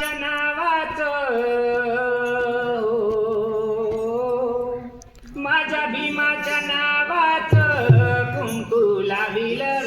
रामाच्या नावाचं. माझ्या भीमाच्या नावाचं. कुंकू लाविलं